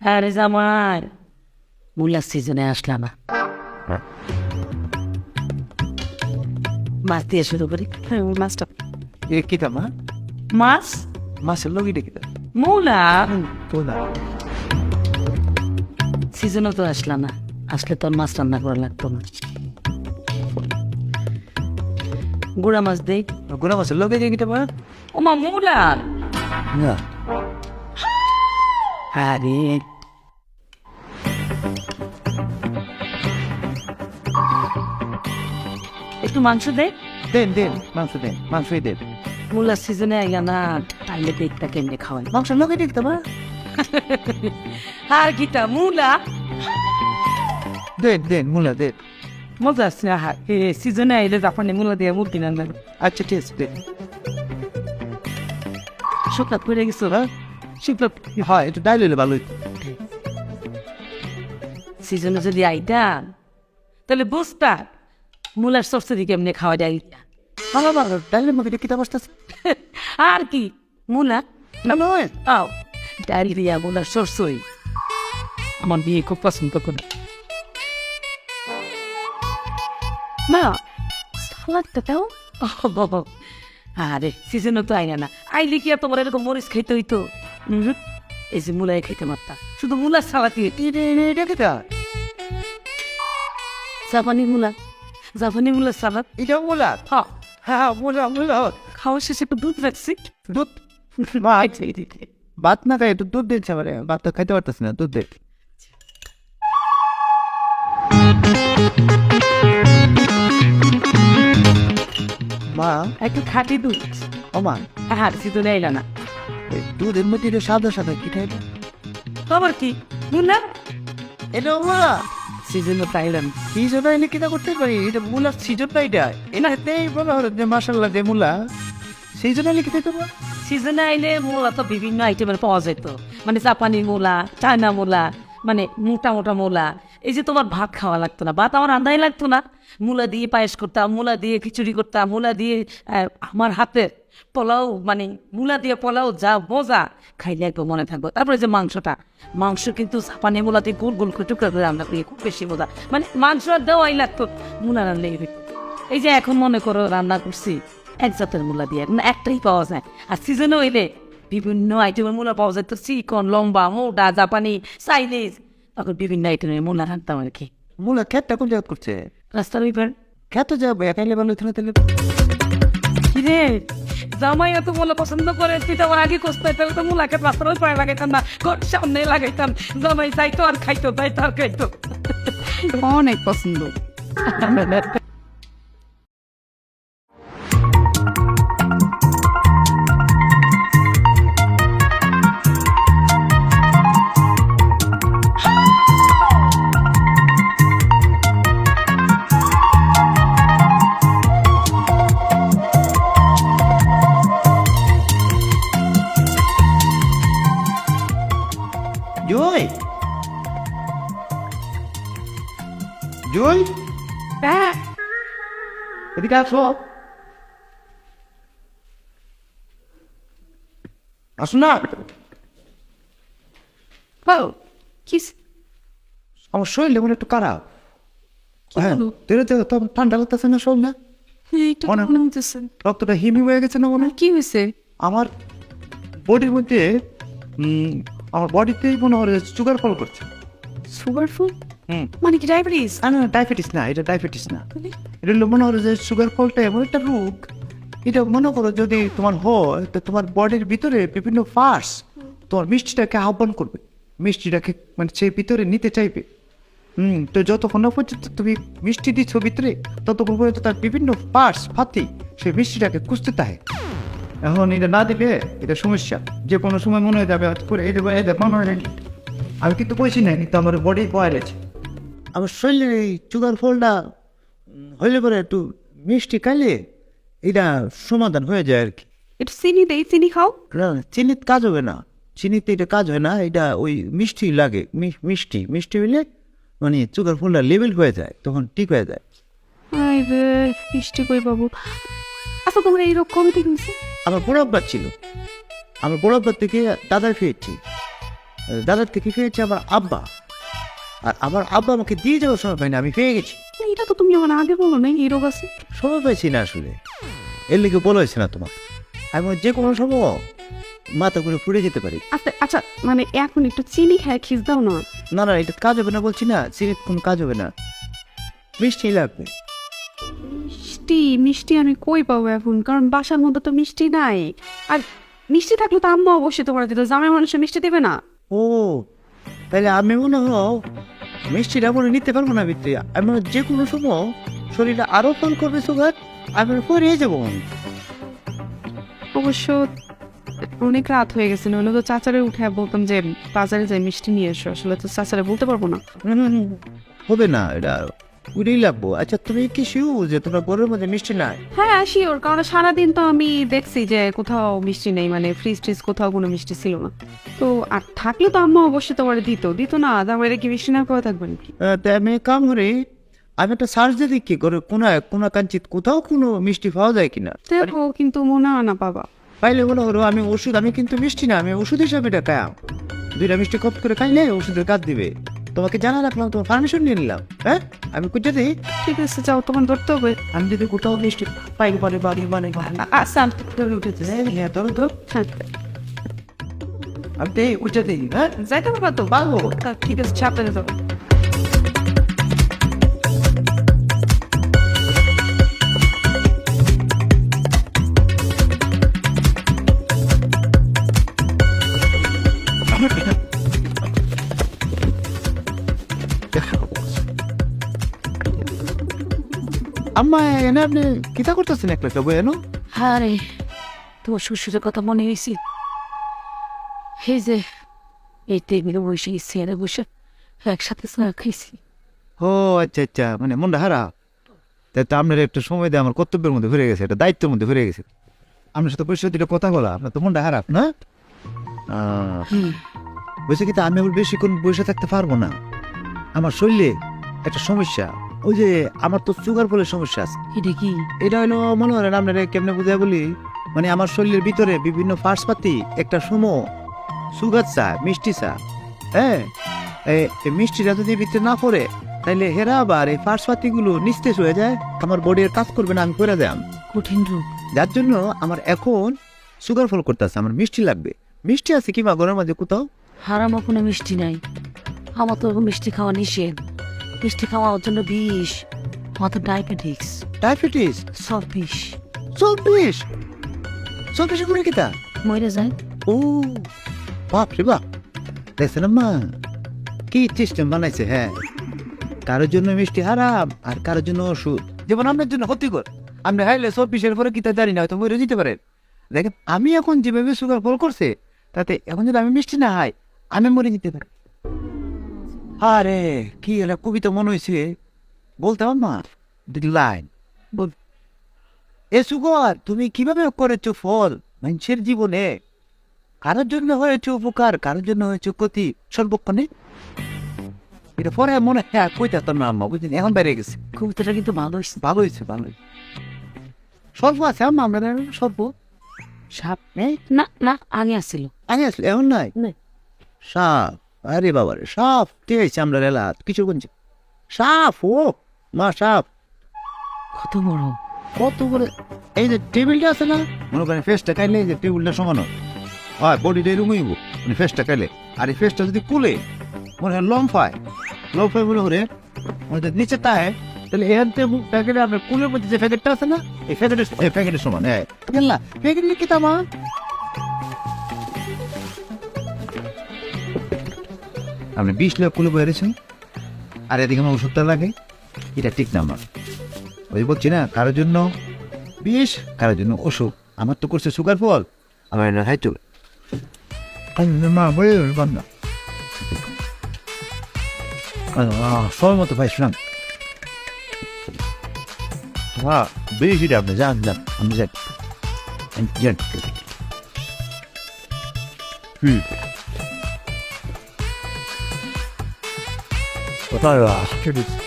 আরে জামাই মূলার সিজনে আসলাম। না মাছ দিয়ে শুরু করি। মাছটা। এ কিতা মা? মাছ? মাছের লগিটা কিতা মূলা? তোলা সিজনও তো আসলাম না। আসলে তোর মাছ রান্না করা লাগতো না। গুড়া মাছ দেই। গুনা মাছের লগে কিতা মা? ওমা মূলা। না। আরে একটু মাংস দে। দেন দেন মাংস দেন মাংসই দেন। মূলার সিজনে আইয়া না তাইলে পেটটা কেমনে খাওয়াই? মাংসের লগে দেখতে মা আর গীতা মূলা? দেন দেন মুলা দেন। মজা আসছে হা সিজনে আইলে জাপানি মূলা দিয়ে মুরগি রান্না আচ্ছা ঠিক আছে দেন। শুকনা পড়ে গেছো হ্যাঁ শিবলা হয় একটু ডাইল হইলে ভালো। সিজনে যদি আইতা তাহলে বুঝতা মূলার সরসরি কেমনে খাওয়া যায়? ভালো ভালো ডাইলের মধ্যে আর কি? মূলা? না নয়। আও ডায়রিয়া মূলার সরসই আমার বিয়ে খুব পছন্দ করে। মা সালাদটা দাও। আরে সিজনও তো আইনা না। আইলে কি আর তোমার এরকম মরিচ খাইতে হইতো? এই যে মূলাই খাইতে মারতা। শুধু মূলার সালাতি এটা কিতা জাপানি মূলা। জাপানি মূলার সালাদ। এটা মুলা? হ্যাঁ। হ্যাঁ মুলা মুলা খাওয়া শেষে একটু দুধ রাখছি। দুধ? ভাত না খাই একটু দুধ দিচ্ছে আমার। ভাত তো খাইতে পারতেছি না দুধ দে। মা? একটু খাঁটি দুধ। ও মা। আর সিজনে আইলা না। দুধের মধ্যে এটা সাদা সাদা কি খাইবে খবর কি? মূলা এটা মা সিজনে পাইলাম কি জন্য এনে কিনা করতে পারি? এটা মূলার সিজন না এটা এনা হেতেই বলা হলো যে মাসাল্লাহ যে মূলা। জন্য এনে কিনা করব? সিজনে আইলে মূলা তো বিভিন্ন আইটেমের পাওয়া যেত। মানে জাপানি মূলা চায়না মূলা মানে মোটা মোটা মূলা। এই যে তোমার ভাত খাওয়া লাগতো না ভাত আমার আন্দাই লাগতো না। মূলা দিয়ে পায়েস করতাম মূলা দিয়ে খিচুড়ি করতাম মূলা দিয়ে আমার হাতে পোলাও মানে মূলা দিয়ে পোলাও যা মজা খাইলে একবার মনে থাকব। তারপরে যে মাংসটা মাংস কিন্তু জাপানি মূলাতে গোল গোল করে টুকরা করে রান্না করি খুব বেশি মজা। মানে মাংস দেওয়াই লাগতো মূলা রান্নাই হইতো। এই যে এখন মনে করো রান্না করছি এক জাতের মূলা দিয়ে মানে একটাই পাওয়া যায়। আর সিজনে হইলে বিভিন্ন আইটেমের মূলা পাওয়া যায় তো চিকন লম্বা মোটা জাপানি চাইনিজ তখন বিভিন্ন আইটেমের মূলা রাখতাম আর কি। মূলা খেতটা কোন জায়গা করছে? রাস্তার ওই পার। খেতে যাব একাইলে ভালো হইতো কিরে জামাই এত মূলা পছন্দ করে, তুই তো আমার আগে কষ্ট তাহলে তো মূলাকে রাস্তার ওই পায়ে লাগাইতাম না, ঘর সামনে লাগাইতাম। জামাই যাইতো আর খাইতো, যাইতো আর খাইতো। অনেক পছন্দ। জয় এদিকে আসো। আসো না। কি আমার শরীরে মনে একটু খারাপ। হ্যাঁ ঠান্ডা লাগতেছে না শরীর না। রক্তটা হিমি হয়ে গেছে না মনে হয়? কি হয়েছে আমার বডির মধ্যে আমার বডিতেই মনে হয় সুগার ফল করছে। সুগার ফুল মানে কি ডায়াবেটিস না না ডায়াবেটিস না এটা ডায়াবেটিস না। এটা হলো মনে করো যে সুগার ফলটা এমন একটা রোগ। এটা মনে করো যদি তোমার হয় তো তোমার বডির ভিতরে বিভিন্ন পার্টস তোমার মিষ্টিটাকে আহ্বান করবে। মিষ্টিটাকে মানে সেই ভিতরে নিতে চাইবে। হুম তো যতক্ষণ না পর্যন্ত তুমি মিষ্টি দিচ্ছ ভিতরে ততক্ষণ পর্যন্ত তার বিভিন্ন পার্টস ফাতি সেই মিষ্টিটাকে কুস্তে থাকে। এখন এটা না দিবে এটা সমস্যা। যে কোনো সময় মনে হয়ে যাবে করে এই দেবো মনে হয় আমি কিন্তু বলছি না কিন্তু আমার বডি বয়েল আছে আমার শরীরে এই চুগার ফলটা হইলে পরে একটু মিষ্টি খাইলে এটা সমাধান হয়ে যায় আর কি। একটু চিনি দেই চিনি খাও। না চিনির কাজ হবে না। চিনিতে এটা কাজ হয় না এটা ওই মিষ্টি লাগে মিষ্টি মিষ্টি হইলে মানে সুগার ফলটা লেভেল হয়ে যায় তখন ঠিক হয়ে যায়। মিষ্টি কই বাবু। আচ্ছা তোমার এইরকম ঠিক হয়েছে আমার বড় আব্বার ছিল। আমার বড় আব্বার থেকে দাদার পেয়েছি দাদার থেকে পেয়েছে আমার আব্বা। আর আমার আব্বা আমাকে দিয়ে যাওয়ার সময় পাইনি আমি পেয়ে গেছি। এটা তো তুমি আমার আগে বলো না এই রোগ আছে? সময় পাইছি না আসলে। এর লিগে বলা হয়েছে না তোমার আমি যে কোনো সময় মাথা করে ফুটে যেতে পারি। আচ্ছা আচ্ছা মানে এখন একটু চিনি খায় খিস দাও না। না না এটা কাজ হবে না বলছি না সিরিপ কোনো কাজ হবে না। মিষ্টি লাগবে। মিষ্টি মিষ্টি আমি কই পাবো এখন? কারণ বাসার মধ্যে তো মিষ্টি নাই। আর মিষ্টি থাকলে তো আম্মা অবশ্যই তোমার দিত জামাই মানুষের মিষ্টি দেবে না। ও তাহলে আমি মনে হয় মিষ্টিটা মনে নিতে পারব না বিত্রি আমি যে কোনো সময় শরীরে আরও ফল করবে সুগার আমি পরিয়ে যাব পরে যাব অবশ্য অনেক রাত হয়ে গেছে নইলে তো চাচারে উঠে বলতাম যে বাজারে যাই মিষ্টি নিয়ে এসো। আসলে তো চাচারে বলতে পারব না। হবে না এটা উড়েই লাগবো। আচ্ছা তুমি কি শিউ যে তোমার ঘরের মধ্যে মিষ্টি নাই? হ্যাঁ আসি ওর কারণ সারাদিন তো আমি দেখছি যে কোথাও মিষ্টি নেই মানে ফ্রিজ ট্রিজ কোথাও কোনো মিষ্টি ছিল না। তো আর থাকলে তো আম্মা অবশ্যই তোমার দিত। দিত না কি মিষ্টি না করে থাকবে নাকি? আহ, তাই আমি কাম করি আমি একটা সার্চ দিয়ে দেখি করে কোনা কোনা কাঞ্চিত কোথাও কোনো মিষ্টি পাওয়া যায় কিনা। দেখো কিন্তু মনে হয় না বাবা। পাইলে মনে হলো আমি ওষুধ আমি কিন্তু মিষ্টি না আমি ওষুধ হিসাবে এটা খাই দুইটা মিষ্টি কপ করে খাইলে ওষুধের কাজ দিবে। তোমাকে জানা রাখলাম তোমার পারমিশন নিয়ে নিলাম হ্যাঁ? আমি কুচে দিই ঠিক আছে যাও তখন ধরতে হবে। আমি যদি কোথাও মিষ্টি পাই পরে বাড়ি মানে আচ্ছা আমি ধরে উঠেছে হ্যাঁ? তোর তো হ্যাঁ। আমি উঠে দিই হ্যাঁ? যাইতে পারব। তো বাবু ঠিক আছে চাপে যাও। আম্মা এনে আপনি কিতা করতেছেন একলা একটা বই এনো হ্যাঁ রে তোমার শ্বশুরের কথা মনে হয়েছে এই যে এই টেবিলে বসে চেয়ারে বসে একসাথে চা খাইছি। ও আচ্ছা আচ্ছা মানে মনটা হারা তাই তো আপনার একটু সময় দিয়ে আমার কর্তব্যের মধ্যে ঘুরে গেছে এটা দায়িত্বের মধ্যে ঘুরে গেছে। আপনার সাথে পরিষদ দুটো কথা বলা আপনার তো মনটা হারাপ না? বলছে কি তা আমি আবার বেশিক্ষণ বসে থাকতে পারব না। আমার শরীরে একটা সমস্যা। ওই যে আমার তো সুগার ফলের সমস্যা আছে। এটা কি? এটা হলো মনে হয় না আপনারা কেমনে বুঝাই বলি? মানে আমার শরীরের ভিতরে বিভিন্ন ফার্সপাতি একটা সময় সুগার চা মিষ্টি চা হ্যাঁ? এই মিষ্টিটা যদি ভিতরে না পড়ে তাহলে হেরা আবার এই ফার্সপাতি গুলো নিস্তেজ হয়ে যায় আমার বডির কাজ করবে না আমি করে দেয় কঠিন রূপ যার জন্য আমার এখন সুগার ফল করতেছে আমার মিষ্টি লাগবে। মিষ্টি আছে কি মা ঘরের মাঝে কোথাও? হারাম কোনো মিষ্টি নাই। আমার তো মিষ্টি খাওয়া নিষেধ। মিষ্টি খাওয়ার জন্য বিষ তো ডায়াবেটিক্স ডায়াবেটিস? সব বিষ চব্বিশ চব্বিশ করে কিতা মরে যায়। ও বাপ রে বাপ। দেখছেন মা কি সিস্টেম বানাইছে হ্যাঁ। কারোর জন্য মিষ্টি হারাম আর কারোর জন্য ওষুধ। যেমন আপনার জন্য ক্ষতিকর। আপনি হাইলে সব বিষয়ের পরে কিতা জানি না হয়তো মরে দিতে পারেন। দেখেন আমি এখন যেভাবে সুগার ফল করছে তাতে এখন যদি আমি মিষ্টি না খাই আমি মরে যেতে পারি। আরে কি একটা কবিতা মনে হয়েছে বলতে মা লাইন এ সুগর তুমি কীভাবে করেছ ফল? মানুষের জীবনে। কারোর জন্য হয়েছে উপকার কারোর জন্য হয়েছে ক্ষতি? সর্বক্ষণে। এটা পরে মনে হয় হ্যাঁ কইতে তোর না আম্মা বুঝলি এখন বাইরে গেছে। কবিতাটা কিন্তু ভালো হয়েছে ভালো হয়েছে ভালো হয়েছে সর্ব আছে আম্মা আমরা সর্ব সাপ না না আগে আসছিল আগে আসলে এমন নাই? নাই। সাপ। আরে বাবা রে সাপ ঠিক আছে আমরা রেলা কিছু বলছি সাফ ও মা সাফ। কত বড়। কত বড় এই যে টেবিলটা আছে না? মনে করেন ফেসটা এই যে টেবিলটা সমান হয়। হয় বডিটা এরকম হইব মানে ফেসটা খাইলে আর এই ফেসটা যদি কুলে মনে হয় লম্ফায় লম্ফায় বলে করে মনে হয় নিচে তাই তাহলে এর প্যাকেটে আপনার কুলের মধ্যে যে প্যাকেটটা আছে না এই প্যাকেটের প্যাকেটের সমান হ্যাঁ। না প্যাকেট নিয়ে কি তামা? আপনি বিশ লাখ কুলে বেড়েছেন আর এদিকে আমার ওষুধটা লাগে। এটা ঠিক না আমার। ওই বলছি না কারোর জন্য বিষ কারোর জন্য ওষুধ আমার তো করছে সুগার ফল। আমার না চলে মা বলে সময় মতো ভাই শুনাম হ্যাঁ বেশি আপনি যান যান যান যান হুম 我到，这里。